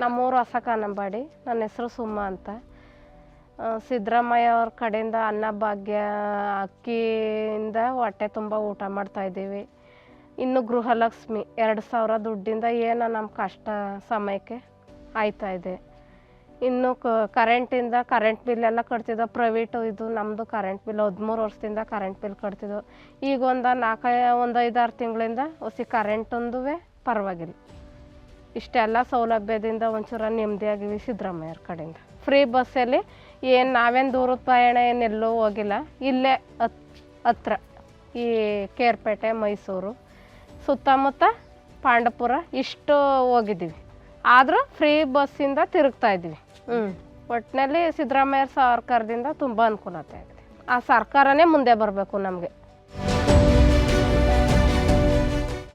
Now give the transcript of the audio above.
ನಮ್ಮೂರು ಹೊಸ ಕಾನಂಬಾಡಿ ನನ್ನ ಹೆಸರು ಸುಮ್ಮ ಅಂತ. ಸಿದ್ದರಾಮಯ್ಯ ಅವ್ರ ಕಡೆಯಿಂದ ಅನ್ನಭಾಗ್ಯ ಅಕ್ಕಿಯಿಂದ ಹೊಟ್ಟೆ ತುಂಬ ಊಟ ಮಾಡ್ತಾಯಿದ್ದೀವಿ ಇನ್ನು ಗೃಹಲಕ್ಷ್ಮಿ, ಎರಡು ಸಾವಿರ ದುಡ್ಡಿಂದ ಏನು ನಮ್ಮ ಕಷ್ಟ ಸಮಯಕ್ಕೆ ಆಯ್ತಾ ಇದೆ. ಇನ್ನು ಕ- ಕರೆಂಟಿಂದ ಕರೆಂಟ್ ಬಿಲ್ ಎಲ್ಲ ಕಟ್ತಿದ್ದೋ, ಪ್ರೈವೇಟು ಇದು ನಮ್ಮದು ಕರೆಂಟ್ ಬಿಲ್, ಹದಿಮೂರು ವರ್ಷದಿಂದ ಕರೆಂಟ್ ಬಿಲ್ ಕಟ್ತಿದ್ದೋ, ಈಗ ಒಂದು ನಾಲ್ಕು, ಒಂದು ಐದಾರು ತಿಂಗಳಿಂದ ಹೊಸಿ ಕರೆಂಟೊಂದು ಪರವಾಗಿಲ್ಲ. ಇಷ್ಟೆಲ್ಲ ಸೌಲಭ್ಯದಿಂದ ಒಂಚೂರ ನೆಮ್ಮದಿಯಾಗಿವಿ ಸಿದ್ದರಾಮಯ್ಯರ ಕಡೆಯಿಂದ. ಫ್ರೀ ಬಸ್ಸಲ್ಲಿ ಏನು ನಾವೇನು ದೂರದ ಪ್ರಯಾಣ ಏನೆಲ್ಲೂ ಹೋಗಿಲ್ಲ. ಇಲ್ಲೇ ಹತ್ ಹತ್ರ ಈ ಕೇರ್ಪೇಟೆ ಮೈಸೂರು. ಸುತ್ತಮುತ್ತ ಪಾಂಡಪುರ ಇಷ್ಟು ಹೋಗಿದ್ದೀವಿ. ಆದರೂ ಫ್ರೀ ಬಸ್ಸಿಂದ ತಿರುಗ್ತಾ ಇದ್ವಿ ಹ್ಞೂ ಒಟ್ಟಿನಲ್ಲಿ ಸಿದ್ದರಾಮಯ್ಯ ಸರ್ಕಾರದಿಂದ ತುಂಬ ಅನುಕೂಲತೆ ಆಗಿದೆ. ಆ ಸರ್ಕಾರನೇ ಮುಂದೆ ಬರಬೇಕು ನಮಗೆ.